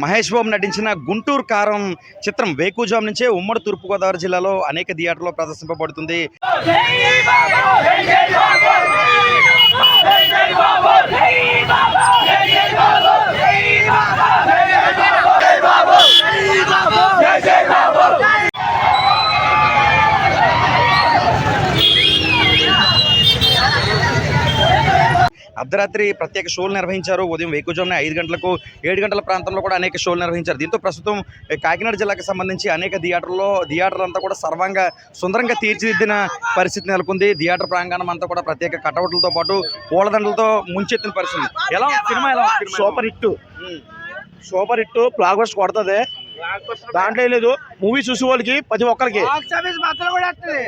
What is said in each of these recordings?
మహేష్ బాబు నటించిన గుంటూరు కారం చిత్రం వేకుజాం నుంచే ఉమ్మడి తూర్పుగోదావరి జిల్లాలో అనేక థియేటర్లో ప్రదర్శింపబడుతుంది అర్ధరాత్రి ప్రత్యేక షోలు నిర్వహించారు. ఉదయం వేకుజామున ఐదు గంటలకు ఏడు గంటల ప్రాంతంలో కూడా అనేక షోలు నిర్వహించారు. దీంతో ప్రస్తుతం కాకినాడ జిల్లాకు సంబంధించి అనేక థియేటర్లో థియేటర్ అంతా కూడా సర్వంగా సుందరంగా తీర్చిదిద్దిన పరిస్థితి నెలకొంది. థియేటర్ ప్రాంగణం అంతా కూడా ప్రత్యేక కటౌట్లతో పాటు పూలదండలతో ముంచెత్తిన పరిస్థితి ఎలా సినిమా ఎలా? Super hit. Super hit. Blockbuster కొడుతుంది. దాంట్లో లేదు. మూవీ చూసే వాళ్ళకి ప్రతి ఒక్కరికి.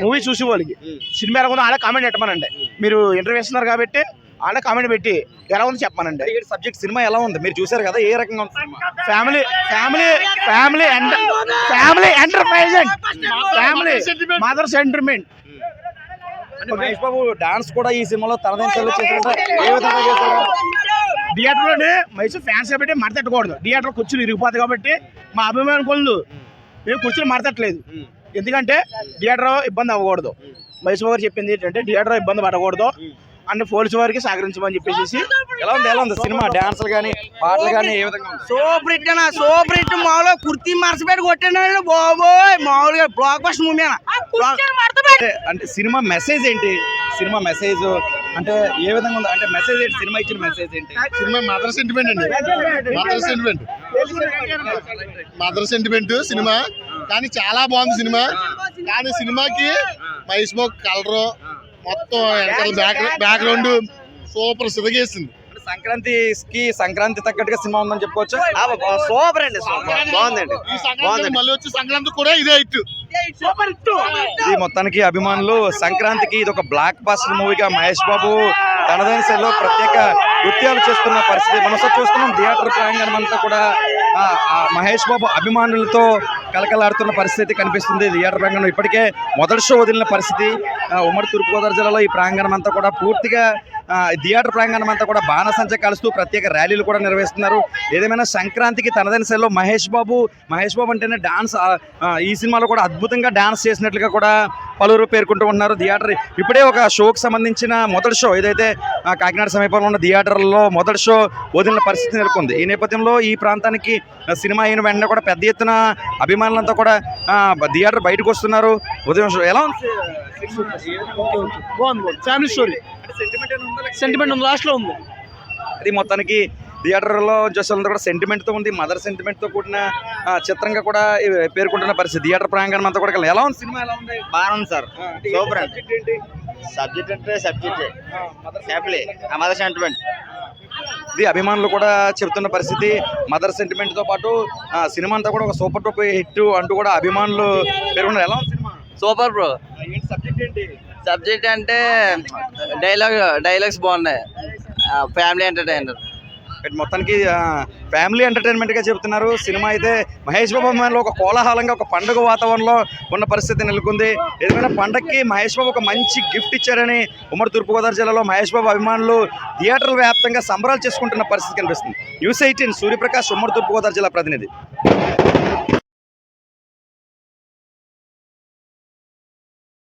మూవీ చూసే వాళ్ళకి. సినిమా ఎలా ఉందో ఆడ కామెంట్ పెట్టమనండి. మీరు ఇంటర్వ్యూ ఇస్తున్నారు కాబట్టి ఆడ కామెంట్ పెట్టి ఎలా ఉందో చెప్పమనండి. ఈ సబ్జెక్ట్ సినిమా ఎలా ఉంది? మీరు చూసారు కదా ఏ రకంగా ఉంది cinema family family family family entertainment family mother sentiment అంటే మహేష్ బాబు డాన్స్ కూడా ఈ సినిమాలో తలదించాలో చేశారు ఏ విధంగా చేశారు థియేటర్లోనే మైసూర్ ఫ్యాన్స్ కాబట్టి మడతట్టకూడదు. థియేటర్ కుర్చీలు ఇరిగిపోతాయి కాబట్టి మా అభిమాన కొలు మేము కుర్చీలు మడతట్లేదు ఎందుకంటే థియేటర్ ఇబ్బంది అవ్వకూడదు. మైసూర్ గారు చెప్పింది ఏంటంటే థియేటర్ ఇబ్బంది పడకూడదు. అన్ని పోలీసు వారికి సహకరించమని చెప్పేసి ఎలా ఉంది ఎలా ఉంది? సినిమా డాన్సులు కానీ పాటలు కానీ ఏ విధంగా ఉంది? సూపర్ హిట్ అన్న సూపర్ హిట్ మామూలుగా కుర్తీ మరసపెట్టి కొట్టాను బాబోయ్! మామూలుగా బ్లాక్ బస్టర్ మూవీ అన్న. అంటే అంటే సినిమా మెసేజ్ ఏంటి? సినిమా మెసేజ్ అంటే ఏ విధంగా ఉంది? అంటే మెసేజ్ ఏంటి? సినిమా ఇచ్చిన మెసేజ్ ఏంటి? సినిమా మదర్ సెంటిమెంట్ అండి. Mother sentiment mother sentiment cinema. కానీ చాలా బాగుంది సినిమా. కానీ సినిమాకి మహేష్ బాబు కలర్ మొత్తం వెనకాల బ్యాక్ బ్యాక్గ్రౌండ్ సూపర్ సిదగేసింది. సంక్రాంతికి సంక్రాంతి తగ్గట్టుగా సినిమా ఉందని చెప్పుకోవచ్చు? సూపర్ అండి సూపర్. బాగుందండి. సంక్రాంతి మళ్ళీ వచ్చి సంక్రాంతి కూడా ఇదే హిట్. ఇది మొత్తానికి అభిమానులు సంక్రాంతికి ఇది ఒక బ్లాక్ బాస్టర్ మూవీగా మహేష్ బాబు తనదైన శైలిలో ప్రత్యేక నృత్యాలు చేస్తున్న పరిస్థితి. మనం ఒకసారి చూస్తున్నాం థియేటర్ ప్రాంగణం అంతా కూడా మహేష్ బాబు అభిమానులతో కలకలాడుతున్న పరిస్థితి కనిపిస్తుంది. థియేటర్ ప్రాంగణం ఇప్పటికే మొదటి షో వదిలిన పరిస్థితి. ఆ, ఉమ్మడి తూర్పుగోదావరి జిల్లాలో ఈ ప్రాంగణం అంతా కూడా పూర్తిగా థియేటర్ ప్రాంగణం అంతా కూడా బాణసంచ కలుస్తూ ప్రత్యేక ర్యాలీలు కూడా నిర్వహిస్తున్నారు. ఏదేమైనా సంక్రాంతికి తనదైన శైలిలో మహేష్ బాబు మహేష్ బాబు అంటేనే డాన్స్ ఈ సినిమాలో కూడా అద్భుతంగా డాన్స్ చేసినట్లుగా కూడా పలువురు పేర్కొంటూ ఉన్నారు థియేటర్ ఇప్పుడే ఒక షోకి సంబంధించిన మొదటి షో ఏదైతే కాకినాడ సమీపంలో ఉన్న థియేటర్లో మొదటి షో వదిలిన పరిస్థితి నెలకొంది. ఈ నేపథ్యంలో ఈ ప్రాంతానికి సినిమా అయిన వెంటనే కూడా పెద్ద ఎత్తున అభిమానులంతా కూడా థియేటర్ బయటకు వస్తున్నారు. ఉదయం ఎలా ఉంది? ఫ్యామిలీ స్టోరీ సెంటిమెంట్ ఉంది లాస్ట్లో ఉంది. ఇది మొత్తానికి థియేటర్లో చూసేంత కూడా సెంటిమెంట్తో ఉంది మదర్ సెంటిమెంట్తో కూడిన ఆ, చిత్రంగా కూడా పేర్కొంటున్న పరిస్థితి. థియేటర్ ప్రాంగణం అంతా కూడా ఎలా ఉంది సినిమా ఎలా ఉంది? బాగుంది సార్. సూపర్? సబ్జెక్ట్ అంటే సబ్జెక్ట్ ఫ్యామిలీ మదర్ సెంటిమెంట్ ఇది అభిమానులు కూడా చెబుతున్న పరిస్థితి. మదర్ సెంటిమెంట్తో పాటు సినిమా అంతా కూడా ఒక సూపర్ టూప్ హిట్ అంటూ కూడా అభిమానులు పేర్కొన్నారు. ఎలా ఉంది సినిమా? Super bro. ఏంటి సబ్జెక్ట్ ఏంటి? సబ్జెక్ట్ అంటే డైలాగ్ డైలాగ్స్ బాగున్నాయి. Family entertainer. మొత్తానికి ఫ్యామిలీ ఎంటర్టైన్మెంట్గా చెప్తున్నారు. చెబుతున్నారు సినిమా అయితే మహేష్ బాబు అభిమానులు ఒక కోలాహలంగా ఒక పండుగ వాతావరణంలో ఉన్న పరిస్థితి నెలకొంది. ఏదైనా పండగకి మహేష్ బాబు ఒక మంచి గిఫ్ట్ ఇచ్చారని ఉమ్మడి తూర్పుగోదావరి జిల్లాలో మహేష్ బాబు అభిమానులు థియేటర్ల వ్యాప్తంగా సంబరాలు చేసుకుంటున్న పరిస్థితి కనిపిస్తుంది. న్యూస్ ఎయిటీన్ సూర్యప్రకాష్ ఉమ్మడి తూర్పుగోదావరి జిల్లా ప్రతినిధి.